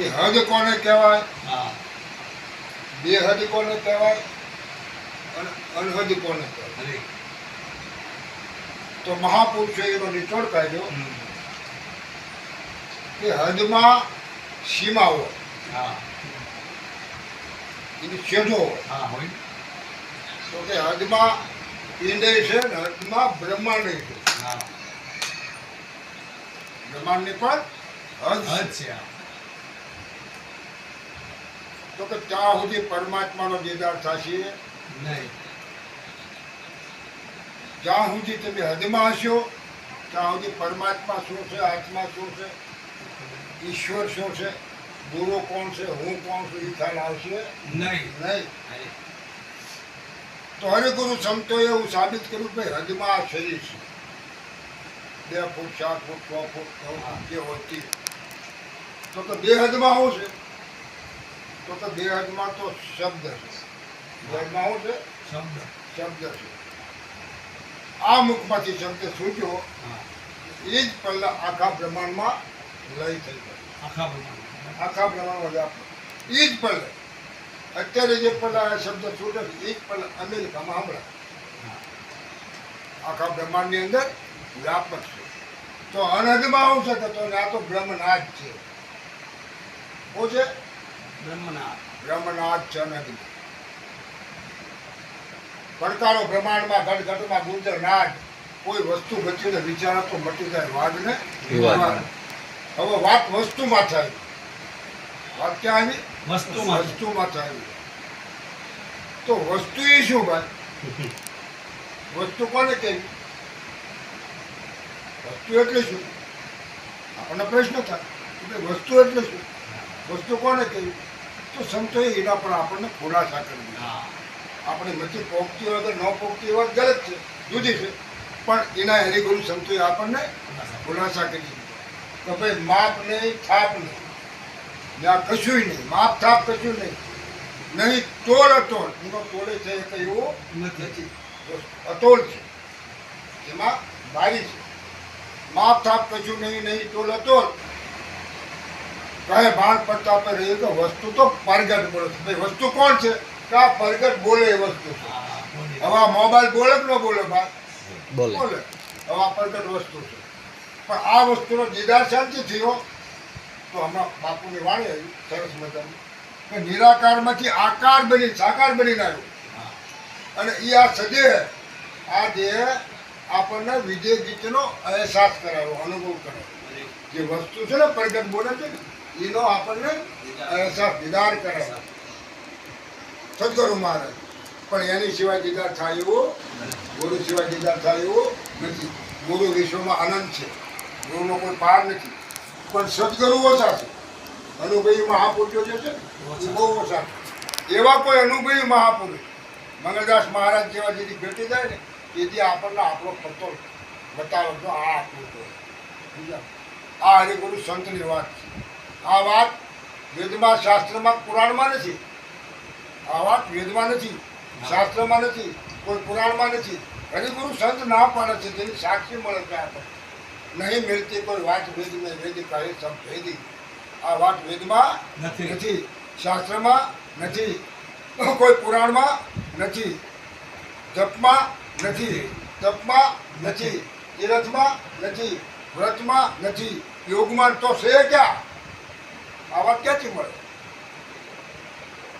કે હદ કોને કહેવાય? હા. બેહદ કોને કહેવાય? અનહદ કોને કહેવાય? તો મહાપુરુષો એનો નિચોડ કાઢ્યો કે હદમાં સીમાઓ હા. એની છેદો હોય. હા હોય. તો કે હદમાં ઈંડે છે ને હદમાં બ્રહ્માંડ છે. બ્રહ્માંડની પણ હદ છે. તો કે ત્યાં સુધી પરમાત્માનો દીદાર થશે? નહીં. જ્યાં સુધી તમે હદમાં હશો ત્યાં સુધી પરમાત્મા શું છે આત્મા શું છે ઈશ્વર શું છે ગુરુ કોણ છે હું કોણ છું એ ખ્યાલ આવશે? નહીં. નહીં. તો હરિગુરુ સંતોએ એવું સાબિત કર્યું કે હદમાં શરીર છે. બે ફૂટ ચાર ફૂટ છ ફૂટ જે હોતી તો કે બે હદમાં શું છે? તો તો બે તો શબ્દ છે. હું શું છે? શબ્દ. શબ્દ છે. આ મુખમાંથી શબ્દ છૂટ્યો એ જ પહેલાં આખા બ્રહ્માંડમાં લય થઈ ગયો. આખા બ્રહ્માંડ આખા બ્રહ્માંડમાં વ્યાપ એ જ પહેલા. અત્યારે જે પહેલાં આ શબ્દ છૂટે છે એ જ પહેલાં અમેરિકામાં હમણાં આખા બ્રહ્માંડની અંદર વ્યાપક છે. તો અનહદમાં આવું છે કે તો આ તો બ્રહ્મનાથ છે. શું છે? બ્રહ્મનાથ. પડકારો બ્રહ્માંડમાં ઘટ ઘટમાં ગુંજર નાદ કોઈ વસ્તુ બચીને વિચારો તો મટી જાય વાદને. હવે વાત વસ્તુમાં થાય વાત ક્યાં આવી? વસ્તુમાં વસ્તુમાં થાય તો વસ્તુ એ શું ભાઈ? વસ્તુ કોને કહી? વસ્તુ એટલે શું? આપણને પ્રશ્ન થાય. વસ્તુ એટલે શું? વસ્તુ કોને કેવી તો સંતોએ એના પર આપણને ખુલાસા કરી દીધા આપણે નથી પોગતી હોય કે ન પોગતી હોય ગલત છે જુદી છે. પણ એના હરિગુરુ સંતોએ આપણને ખુલાસા કરી દીધો. કે ભાઈ માપ નહીં થાપ નહીં. ત્યાં કશું નહીં માપ થાપ કશું નહીં. નહીં તોલ અતોલ એનો તોલે છે એ કંઈ એવું નથી. અતોલ છે. એમાં ભારી છે. માપ થાપ કશું નહીં નહીં તોલ અતોલ કહે બાણ પડતા પર રહી તો વસ્તુ તો પરગટ બોલે છે. ભાઈ વસ્તુ કોણ છે? કે આ પરગટ બોલે એ વસ્તુ છે. હવે આ મોબાઈલ બોલે કે ન બોલે ભાઈ બોલે. હવે આ પરગટ વસ્તુ છે. પણ આ વસ્તુનો દીદાર શાંતિ થયો. તો હમણાં બાપુની વાણી આવી સરસ મજાની. કે નિરાકારમાંથી આકાર બની સાકાર બનીને આવ્યો અને એ આ સદેહ આ દેહ આપણને વિજય ગીતનો અહેસાસ કરાવ્યો અનુભવ કરાવ્યો. જે વસ્તુ છે ને પ્રગટ બોલે છે ને એનો આપણને અહેસાસ દીદાર કરે. સદગુરુ મહારાજ પણ એની સિવાય દીદાર થાય એવો, ગુરુ સિવાય દીદાર થાય એવો નથી. ગુરુ વિશ્વમાં આનંદ છે. ગુરુનો કોઈ પાર નથી. પણ સદગુરુ ઓછા છે અનુભવી મહાપુરુષો જે છે બહુ ઓછા એવા કોઈ અનુભવી મહાપુરુષ, મંગળદાસ મહારાજ જેવા જેથી ભેટી જાય ને, તેથી આપણને આપણો પત્તો બતાવો તો આ આપણું આ હરિગુરુ સંતની વાત છે. આ વાત વેદમાં શાસ્ત્રમાં પુરાણમાં નથી. આ વાત વેદમાં નથી. શાસ્ત્રમાં નથી. કોઈ પુરાણમાં નથી. હરિગુરુ સંત ના પાડે છે તેની સાક્ષી મળે છે નહીં મેળતી કોઈ વાત વેદ મેં વેદ કહે સબ ભેદી. આ વાત વેદમાં નથી. નથી. શાસ્ત્રમાં નથી. કોઈ પુરાણમાં નથી. જપમાં નથી. તપમાં નથી. તીરથમાં નથી. વ્રતમાં નથી. યોગમાં તો છે ક્યાં? આ વાત ક્યાંથી મળે?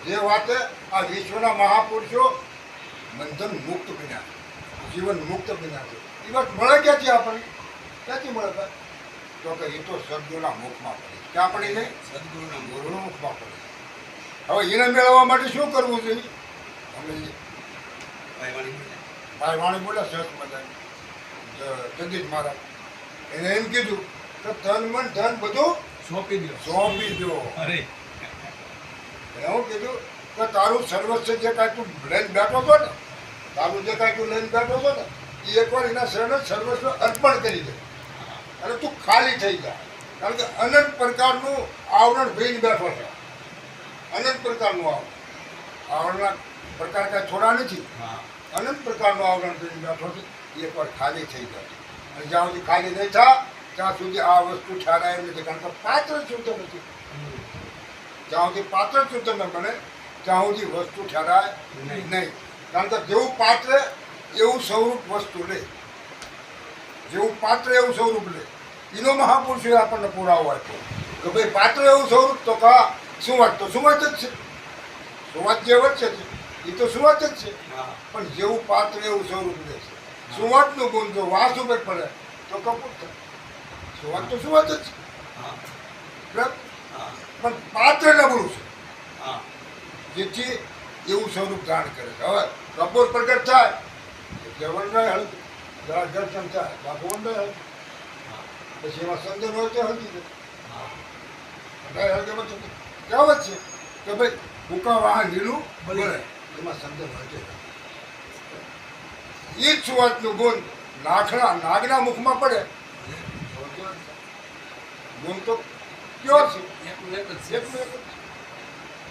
જે વાતે આ વિશ્વના મહાપુરુષો બંધન મુક્ત બન્યા જીવન મુક્ત બન્યા છે. એ વાત મળે ક્યાંથી આપણને? ક્યાંથી મળે ભાઈ? તો કે એ તો સદગુરુના મુખમાં પડે. ક્યાં પડી નહીં સદગુરુના ગુરુના મુખમાં પડે. હવે એને મેળવવા માટે શું કરવું જોઈએ અમે. ભાઈ વાણી બોલ્યા સરસ મજાની. જગદીશ મહારાજ. એને એમ કીધું કે તન મન ધન બધું સોંપી દો સોંપી દો અરે. એવું કીધું કે તારું સર્વસ્વ જે કાંઈ તું લઈને બેઠો છો ને તારું જે કાંઈ તું લઈને બેઠો છો ને એ એકવાર એના શરણે સર્વસ્વ અર્પણ કરી દે. અને તું ખાલી થઈ જા. કારણ કે અનંત પ્રકારનું આવરણ ભીન બેઠો છે. અનંત પ્રકારનું આવરણ. આવરણના પ્રકાર કાંઈ થોડા નથી. હા. અનંત પ્રકારનું આવરણ ભીન બેઠો છે. એકવાર ખાલી થઈ જાય અને જ્યાં સુધી ખાલી નહીં થાય ત્યાં સુધી આ વસ્તુ ઠરાય એમ નથી કારણ કે પાત્ર શુદ્ધ નથી. જ્યાં સુધી પાત્ર શુદ્ધ ન બને ત્યાં સુધી વસ્તુ ઠરાય નહીં. નહીં. કારણ કે જેવું પાત્ર એવું સ્વરૂપ વસ્તુ લે. જેવું પાત્ર એવું સ્વરૂપ લે. એનો મહાપુરુષે આપણને પુરાવો આપ્યો. કે ભાઈ પાત્ર એવું સ્વરૂપ તો કા શું વાત તો શું વાત જ છે. શું વાત જે વચ્ચે છે એ તો શું વાત જ છે. હા. પણ જેવું પાત્ર એવું સ્વરૂપ લે છે. સુવાતનું ગુણ જો વાસ ઉપર પડે તો કપૂર થાય. સુવાત તો સુવાત જ? છે હા. બરાબર? હા. પણ પાત્ર નબળું છે. જેથી એવું સ્વરૂપ ધારણ કરે છે. હવે કપૂર પ્રગટ થાય વનરાય હળદી જરા દર્શન થાય હા. પછી એમાં સંદર્ભ હોય તો હળદી દે. હા. વનરાય હળદીમાં તો કહેવત છે કે ભાઈ ભૂકા વાહન લીલું બને. એમાં સંદર્ભ હોય તો એ જ સુવાતનું ગુણ લાખડા નાગના મુખમાં પડે. ગુણ તો કયો છે.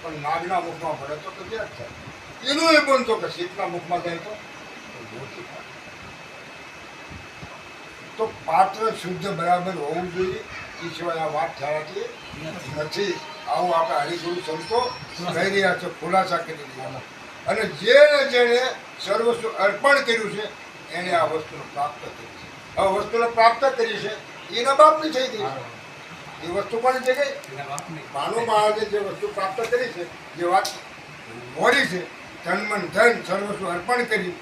પણ નાગના મુખમાં પડે તો ક્યાં થાય એનું એ બનતો કે શીતના મુખમાં જાય તો? પાત્ર શુદ્ધ બરાબર હોવું જોઈએ. એ સિવાય આ વાત થયાથી નથી. નથી. આવું આપણે હરિગુરુ સંતો કહી રહ્યા છે ખુલાસા કરી રહ્યા અને જેણે જેણે સર્વસ્વ અર્પણ કર્યું છે એને આ વસ્તુને પ્રાપ્ત કરી છે. આ વસ્તુને પ્રાપ્ત કરી છે એના બાપની થઈ ગઈ એ વસ્તુ પણ છે કે માનવ મહારાજે જે વસ્તુ પ્રાપ્ત કરી છે, જે વાત મોડી છે ધન મન ધન સર્વસ્વ અર્પણ કરી,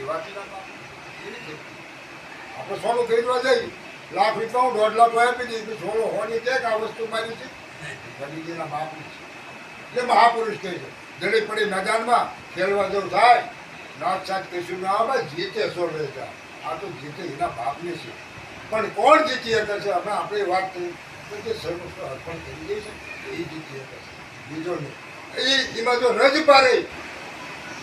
એ વાત. આપણે સોનું ખરીદવા જઈએ, લાખ રૂપિયા હું દોઢ લાખ આપી દઈએ સોનું હોવાની છે કે આ વસ્તુ મારી છે? ગરીબીના મહાપુરુષ જે મહાપુરુષ કહે છે જડી પડી મેદાનમાં ખેલવા જેવું થાય નાચ સાચ કશું ના આવે, જીતે સોળે રહેતા આ તો જીતે એના બાપને છે. પણ કોણ જીતી શકે છે? આપણે આપણે વાત કરી તો સર્વસ્વ અર્પણ કરી દે છે એ જીતી બીજો નહીં. એમાં જો રજ પારે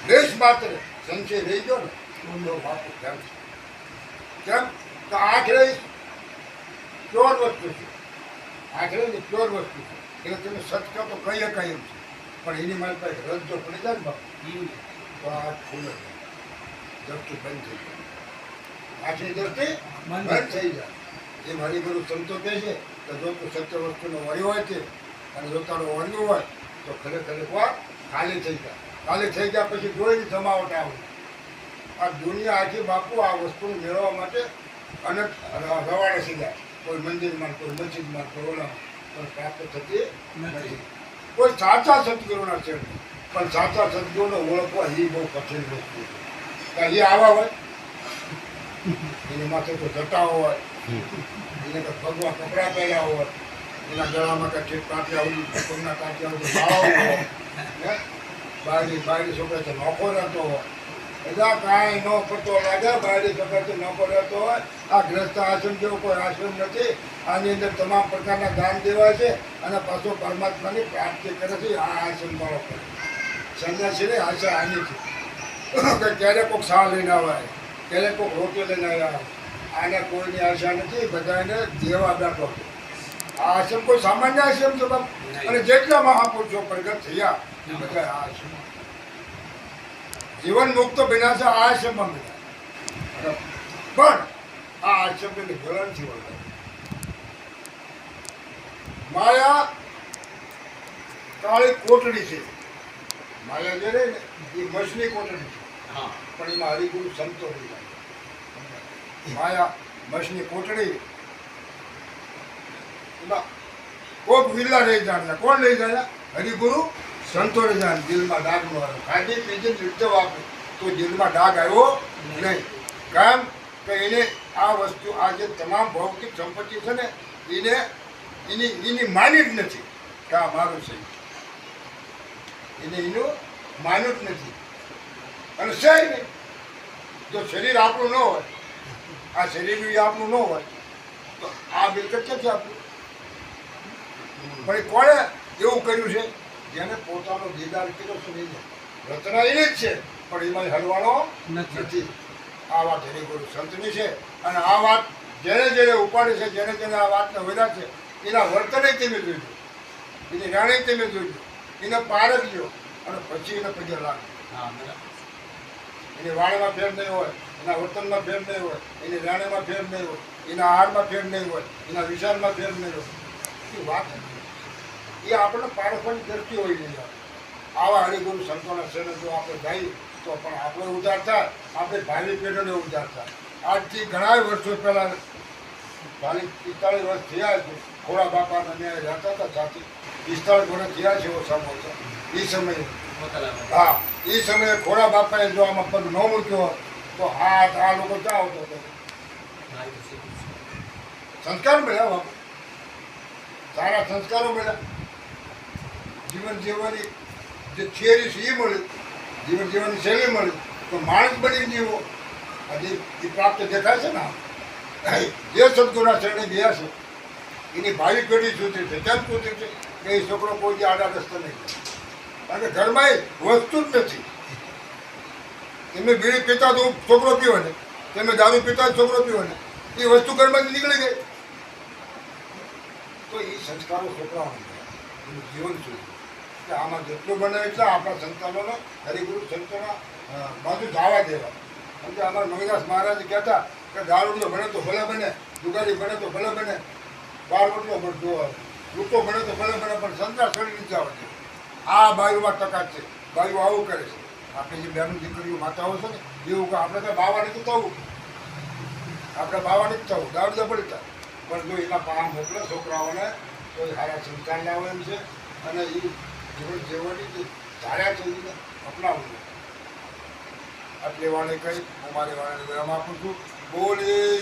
દેશ માત્ર સંશય રહી ગયો ને તો બાપુ કેમ છે? કેમ? તો આખરે પ્યોર વસ્તુ છે. આખરે ને પ્યોર વસ્તુ છે એટલે તમે સત્ય તો કહીએ કહીએ છે. પણ એની મારી પાસે રજ જો પડી જાય ને બાપુ તો આ ફૂલ દ્રષ્ટિ બંધ થઈ જાય. આખરી બંધ. બંધ થઈ જાય. એ મારી ગુરુ સંતો કહે છે કે જો સત્ય વસ્તુનો વળ્યો હોય છે અને જો તારો વળ્યું હોય, તો ખરેખર એકવાર ખાલી થઈ જાય. ખાલી થઈ ગયા પછી જોઈને જમાવટ આવે. આ દુનિયા આખી બાપુ આ વસ્તુને મેળવવા માટે અનેક રવાડે સીધા કોઈ મંદિરમાં, કોઈ મસ્જિદમાં, કોઈ ઓલામાં. પણ પ્રાપ્ત થતી નથી. કોઈ સાચા સદગુરુના છે. પણ સાચા સદગુરુને ઓળખવા એ બહુ કઠિન વસ્તુ છે. એ આવા હોય. એની માથે તો જટા હોય. એને ભગવા કપડાં હોય. એના ગળામાં કાંઈ ઠીક કાંઠિયા હોય પગના કાંઠિયા હોય ભાવ હોય. હોય. બધા કાંઈ ન પતો લાગે બાયડી છોકરા છે નોખો રહેતો હોય. આ ગ્રસ્ત આશ્રમ જેવો કોઈ આશ્રમ નથી. આની અંદર તમામ પ્રકારના દાન દેવા છે અને પાછો પરમાત્માની પ્રાપ્તિ કરે છે આ આશ્રમ વાળો કરે. સંન્યાસીને આશા આની છે. કે ક્યારે કોઈક શાહ લઈને આવે ક્યારે કોઈક રોટી લઈને આવ્યા. આને કોઈની આશા નથી બધાને દેવા બેઠો આ આશ્રમ કોઈ સામાન્ય આશ્રમ છે બાપ? અને જેટલા મહાપુરુષો પ્રગટ થયા એ બધા આ આશ્રમ જીવન મુક્ત બન્યા છે આ આશ્રમમાં બન્યા. પણ આ આશ્રમને જ્વલનથી વળગાય માયા કાળી કોટડી છે. માયા જે રહે ને એ મછલી કોટડી છે. હા. પણ એમાં હરિગુરુ સંતો જાય માયા બસની કોટડી. કોક વિલ્લા લઈ જાણ્યા કોણ લઈ જાણ્યા હરિગુરુ સંતોને જાણ દિલમાં ડાઘ નો આવ્યો ખાધી પીધી નૃત્ય વાપરે. તો દિલમાં ડાઘ આવ્યો નહીં. કેમ? કે એને આ વસ્તુ આ જે તમામ ભૌતિક સંપત્તિ છે ને, એને એની એની માની જ નથી કે આ મારું છે. એને એનું માન્યું જ નથી. અને છે નહીં. જો શરીર આપણું ન હોય આ શરીર આપનું ન હોય તો આ મિલકત ક્યાંથી આપણું પણ કોણે એવું કર્યું છે? જેને પોતાનો દીદાર કર્યો છે રચના એની જ છે પણ એમાં હલવાનો નથી. આ વાત હરિગુરુ સંતની છે અને આ વાત જેને જેને ઉપાડી છે જેને જેને આ વાતને વધ્યા છે એના વર્તને તમે જોઈજો એની રાણી તમે જોઈજો એને પારખજો અને પછી એને પગે લાગજો એની વાળમાં ફેર નહીં હોય. એના વર્તનમાં ફેર નહીં હોય એની રહેણીમાં ફેર નહીં હોય એના આહારમાં ફેર નહીં હોય એના વિચારમાં ફેર નહીં હોય. એ વાત. એ આપણને પાડોશની દ્રષ્ટિ હોય નહીં આવા હરિગુરુ સંતોના શરણ જો આપણે જઈએ તો પણ આપણે ઉધાર થાય આપણે ભાવિ પેઢીને ઉધાર થાય. આજથી ઘણા વર્ષો પહેલાં ચાલીસ પિસ્તાળીસ વર્ષ થયા છે ખોડા બાપાના ન્યાય રહેતા હતા સાથી પિસ્તાળીસ વર્ષ થયા છે ઓછામાં ઓછા એ સમયે. હા એ સમયે ખોડા બાપાએ જો આમાં પગ ન મૂક્યો તો આ આ લોકો હતો? તો સંસ્કાર મળ્યા સારા સંસ્કારો મળ્યા જીવન જીવવાની જે થિયરી છે એ મળી. જીવન જીવવાની શૈલી મળી. તો માણસ બની જીવો. આજે એ પ્રાપ્ત દેખાય છે ને જે સદગુણા શરણે ગયા છે, એની ભાવિ પેઢી સુધી છે. કેમ સુધી છે? કે એ છોકરો કોઈ આડા રસ્તો નહીં. કારણ કે ઘરમાં વસ્તુ જ નથી. તમે બીડી પીતા તો છોકરો પીવો ને. એમને દારૂ પીતા છોકરો પીવો ને. એ વસ્તુ ઘરમાંથી નીકળી ગઈ. તો એ સંસ્કારો છોકરાઓને એનું જીવન શું? કે આમાં જેટલું બને એટલા આપણા સંતાનોને, હરિગુરુ સંતોના બાજુ ધાવા દેવા. કેમ કે અમારા મહિદાસ મહારાજ કહેતા કે દારૂ ભણે તો ભલે બને, જુગારી બને તો ભલે બને, બાર ઓટલો બનતો લૂંટો બને તો ભલે બને, પણ સંતા છોડી નથી છે આ બાયુમાં ટકા છે. બાયુ આવું કરે છે. આપણે જે બહેનું દીકરીઓ માતાઓ છે ને, એવું કે આપણે તો બાવાની તો થવું. આપણે બાવાની જ થવું, દારૂ તો થાય પણ જો એના પામ મોકલે, છોકરાઓને, તો સારા સંસ્કાર લાવે એમ છે. અને એ જીવન જીવવાની ધાર્યા છે, એને અપનાવવું આટલે વાળે કહી હું મારી વાળાને વિરામ આપું છું. બોલી